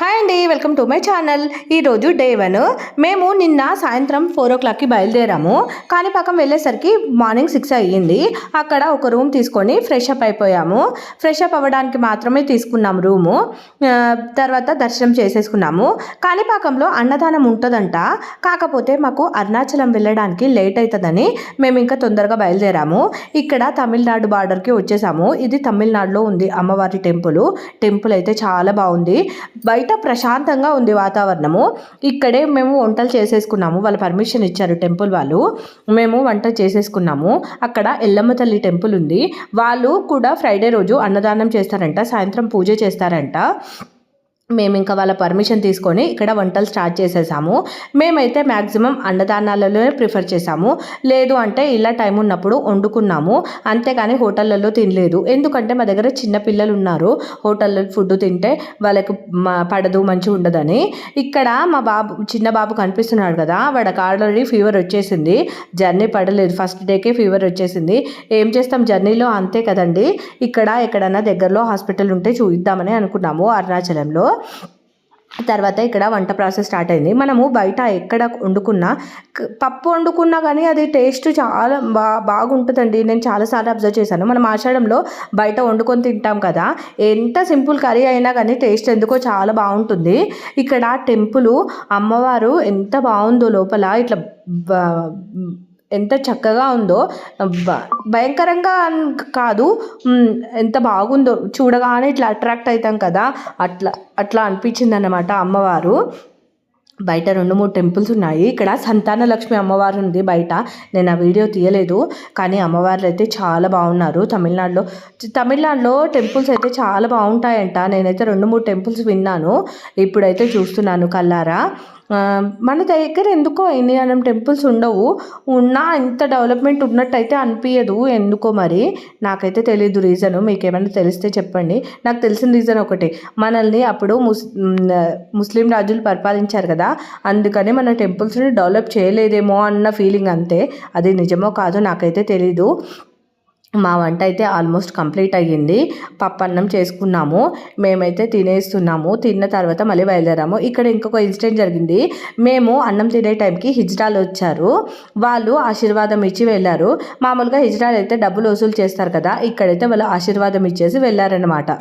Hi అండి welcome to my channel ఈరోజు day one మేము నిన్న సాయంత్రం ఫోర్ ఓ క్లాక్కి బయలుదేరాము. కాణిపాకం వెళ్ళేసరికి మార్నింగ్ సిక్స్ అయ్యింది. అక్కడ ఒక రూమ్ తీసుకొని ఫ్రెష్ అప్ అయిపోయాము. ఫ్రెష్ అప్ అవ్వడానికి మాత్రమే తీసుకున్నాం రూము తర్వాత దర్శనం చేసేసుకున్నాము. కాణిపాకంలో అన్నదానం ఉంటుందంట. కాకపోతే మాకు అరుణాచలం వెళ్ళడానికి లేట్ అవుతుందని మేము ఇంకా తొందరగా బయలుదేరాము. ఇక్కడ తమిళనాడు బార్డర్కి వచ్చేసాము. ఇది తమిళనాడులో ఉంది అమ్మవారి టెంపుల్. టెంపుల్ అయితే చాలా బాగుంది. బయట ప్రశాంతంగా ఉంది వాతావరణము. ఇక్కడే మేము వంటలు చేసేసుకున్నాము. వాళ్ళు పర్మిషన్ ఇచ్చారు టెంపుల్ వాళ్ళు. మేము వంట చేసేసుకున్నాము. అక్కడ ఎల్లమ్మ తల్లి టెంపుల్ ఉంది. వాళ్ళు కూడా ఫ్రైడే రోజు అన్నదానం చేస్తారంట సాయంత్రం పూజ చేస్తారంట. మేము ఇంకా వాళ్ళ పర్మిషన్ తీసుకొని ఇక్కడ వంటలు స్టార్ట్ చేసేసాము. మేమైతే మ్యాక్సిమం అన్నదానాలలోనే ప్రిఫర్ చేసాము. లేదు అంటే ఇలా టైం ఉన్నప్పుడు వండుకున్నాము. అంతేగాని హోటళ్ళల్లో తినలేదు. ఎందుకంటే మా దగ్గర చిన్న పిల్లలు ఉన్నారు. హోటల్లో ఫుడ్ తింటే వాళ్ళకి పడదు మంచిగా ఉండదని. ఇక్కడ మా బాబు చిన్న బాబు కనిపిస్తున్నాడు కదా వాడికి ఆల్రెడీ ఫీవర్ వచ్చేసింది. జర్నీ పడలేదు. ఫస్ట్ డేకే ఫీవర్ వచ్చేసింది. ఏం చేస్తాం? జర్నీలో అంతే కదండి. ఇక్కడ ఎక్కడైనా దగ్గరలో హాస్పిటల్ ఉంటే చూద్దామని అనుకున్నాము అరుణాచలంలో. తర్వాత ఇక్కడ వంట ప్రాసెస్ స్టార్ట్ అయింది. మనము బయట ఎక్కడ వండుకున్నా పప్పు వండుకున్నా కానీ అది టేస్ట్ చాలా బా బాగుంటుందండి. నేను చాలాసార్లు అబ్జర్వ్ చేశాను. మనం ఆషాఢంలో బయట వండుకొని తింటాం కదా ఎంత సింపుల్ కర్రీ అయినా కానీ టేస్ట్ ఎందుకో చాలా బాగుంటుంది. ఇక్కడ టెంపుల్ అమ్మవారు ఎంత బాగుందో లోపల ఇట్లా ఎంత చక్కగా ఉందో భయంకరంగా కాదు ఎంత బాగుందో. చూడగానే ఇట్లా అట్రాక్ట్ అవుతాం కదా అట్లా అట్లా అనిపించింది అన్నమాట అమ్మవారు. బయట రెండు మూడు టెంపుల్స్ ఉన్నాయి. ఇక్కడ సంతాన లక్ష్మి అమ్మవారు ఉంది బయట. నేను ఆ వీడియో తీయలేదు కానీ అమ్మవార్లు అయితే చాలా బాగున్నారు. తమిళనాడులో తమిళనాడులో టెంపుల్స్ అయితే చాలా బాగుంటాయంట. నేనైతే రెండు మూడు టెంపుల్స్ విన్నాను. ఇప్పుడైతే చూస్తున్నాను కల్లారా మన దగ్గర ఎందుకో ఇండియానం టెంపుల్స్ ఉండవు. ఉన్నా ఇంత డెవలప్మెంట్ ఉన్నట్టయితే అనిపించదు ఎందుకో మరి? నాకైతే తెలియదు రీజన్. మీకు ఏమైనా తెలిస్తే చెప్పండి. నాకు తెలిసిన రీజన్ ఒకటే. మనల్ని అప్పుడు ముస్ ముస్లిం రాజులు పరిపాలించారు కదా. అందుకని మన టెంపుల్స్ని డెవలప్ చేయలేదేమో అన్న ఫీలింగ్ అంతే. అది నిజమో కాదో నాకైతే తెలీదు. మా వంట అయితే ఆల్మోస్ట్ కంప్లీట్ అయ్యింది. పప్పన్నం చేసుకున్నాము. మేమైతే తినేస్తున్నాము. తిన్న తర్వాత మళ్ళీ బయలుదేరాము. ఇక్కడ ఇంకొక ఇన్సిడెంట్ జరిగింది. మేము అన్నం తినే టైంకి హిజ్రాలు వచ్చారు. వాళ్ళు ఆశీర్వాదం ఇచ్చి వెళ్ళారు. మామూలుగా హిజ్రాలు అయితే డబ్బులు వసూలు చేస్తారు కదా. ఇక్కడైతే వాళ్ళు ఆశీర్వాదం ఇచ్చేసి వెళ్ళారనమాట